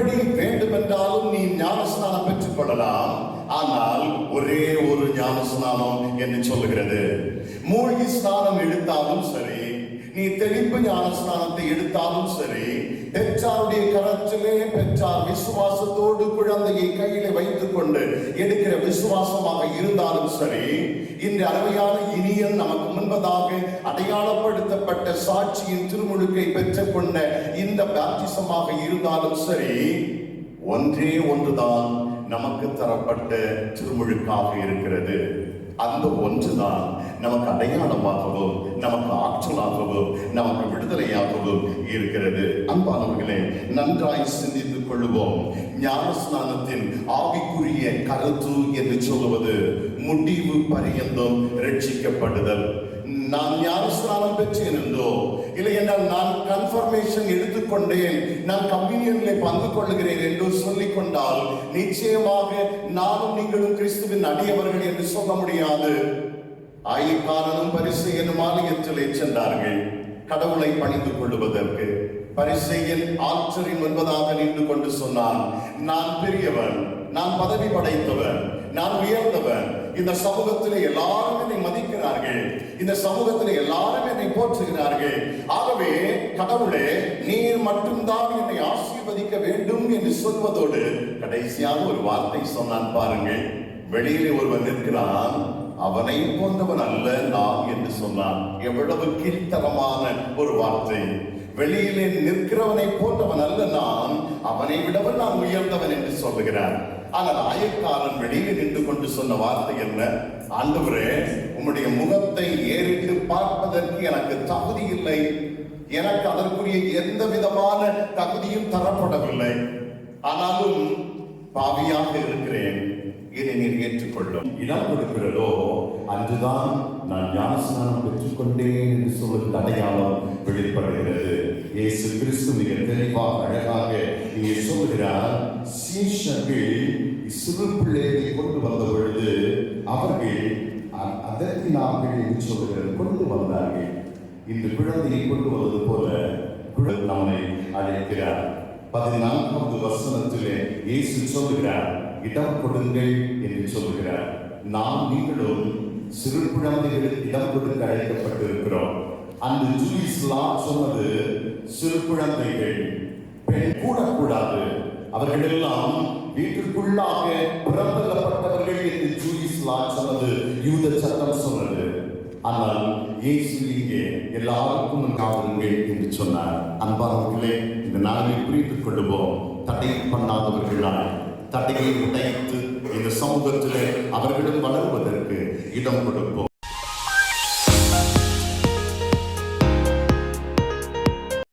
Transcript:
எப்படி வேண்டுமென்றாலும் நீ ஞானஸ்நானம் பெற்றுக் கொள்ளலாம் ஆனால் ஒரே ஒரு ஞானஸ்நானம் என்று சொல்லுகிறது. மூழ்கி ஸ்தானம் எடுத்தாலும் சரி நீ தெளிப்பு ஞானஸ்நானத்தை எடுத்தாலும் சரி பெற்றாருடைய கரத்திலே பெற்றார் விசுவாசத்தோடு குழந்தையை கையில வைத்துக் கொண்டு எடுக்கிற விசுவாசமாக இருந்தாலும் சரி இந்த அருமையான இனியன் நமக்கு முன்பதாக அடையாளப்படுத்தப்பட்ட சாட்சியின் திருமுழுக்கை பெற்றுக்கொண்ட இந்த பேப்டிசமாக இருந்தாலும் சரி ஒன்றே ஒன்றுதான் நமக்கு தரப்பட்ட திருமுழுக்காக இருக்கிறது. அந்த ஒன்றுதான் நமக்கு அடையாளமாகவும் நமக்கு ஆற்றலாகவும் நமக்கு விடுதலையாகவும் இருக்கிறது. அன்பானவர்களே நன்றாய் சிந்தித்துக் கொள்வோம் ஞானஸ்நானத்தின் ஆவிக்குரிய கருத்து என்று சொல்லுவது முடிவு பரியந்தம் ரட்சிக்கப்படுதல். நான் ஞானஸ்நானம் ஸ்நானம் பெற்றிருந்தோ இல்லை என்றால் நான் கன்ஃபர்மேஷன் எடுத்துக்கொண்டேன். நான் கம்யூனியன்ல பங்கு கொள்ளுகிறேன் என்று சொல்லிக் கொண்டால் நிச்சயமாக நானும் நீங்களும் கிறிஸ்துவின் அடியவர்கள் என்று சொல்ல முடியாது. ஆயக்காரனும் பரிசெயனும் ஆலயத்திலே சென்றார்கள். கடவுளை பணிந்து கொள்வதற்கு பரிசெயன் ஆற்றலின் என்பதாக நின்று கொண்டு சொன்னான் நான் பெரியவன் நான் பதவி படைத்தவன் நான் உயர்ந்தவன். இந்த சமூகத்திலே எல்லாரும் இந்த சமூகத்தில் எல்லாரும் என்னை போற்றுகிறார்கள். ஆகவே கடவுளே நீர் மட்டும்தான் என்னை ஆசீர்வதிக்க வேண்டும் என்று சொல்வதோடு கடைசியாக ஒரு வார்த்தை சொன்னான் பாருங்கள். வெளியிலே ஒருவன் நிற்கிறான் அவனை போன்றவன் அல்ல நான் என்று சொன்னான். எவ்வளவு கீழ்த்தரமான ஒரு வார்த்தை. வெளியிலே நிற்கிறவனை போன்றவன் அல்ல நான். அதை விடவும் நான் உயர்ந்தவன் என்று சொல்லுகிறார். ஆனால் ஆயக்காரன் வெளியே நின்று கொண்டு சொன்ன வார்த்தை என்ன? ஆண்டவரே உம்முடைய முகத்தை ஏறிட்டு பார்ப்பதற்கு எனக்கு தகுதி இல்லை. எனக்கு அதற்குரிய எந்த விதமான தகுதியும் தரப்படவில்லை. ஆனாலும் பாவியாக இருக்கிறேன். இதை நீர் ஏற்றுக்கொள்ளும். இடம் கொடுக்கிறதோ அன்றுதான் நான் ஞானஸ்நானம் பெற்றுக்கொண்டேன் என்று சொல்வது அடையாளம் வெளிப்படுகிறது. இயேசு கிறிஸ்து மிக தெளிவாக அழகாக இங்கே சொல்கிறார் சீஷர்கள் சிறு பிள்ளைகளை கொண்டு வந்த பொழுது அவர்கள் அதற்கு நாங்கள் என்று சொல்லுகிறார் கொண்டு வந்தார்கள். இந்த குழந்தையை கொண்டு வந்தது போல குழந்தை நம்மை அழைக்கிறார். பதினான்காவது வசனத்திலே இயேசு சொல்லுகிறார் இடம் கொடுங்கள் என்று சொல்லுகிறார். நாம் நீங்களும் சிறு குழந்தைகளுக்கு இடம் கொடுக்க அழைக்கப்பட்டிருக்கிறோம். அந்த ஜூலிஸ்லாம் சொன்னது சிறு குழந்தைகள் பெண் கூடக்கூடாது அவர்கள் எல்லாம் வீட்டுக்குள்ளாக பிறந்தப்பட்டவர்கள் என்று ஜூயிஸ் லா சொன்னது யூத சட்டம் சொன்னது. ஆனால் இயேசு இங்கே எல்லாருக்கும் காவலுங்கள் என்று சொன்னார். அன்பானவர்களே இந்த நாளை புரிந்து கொள்வோம் தடை பண்ணாதவர்களாய் தடையை உடைத்து இந்த சமூகத்திலே அவர்களும் வளர்வதற்கு இடம் கொடுப்போம்.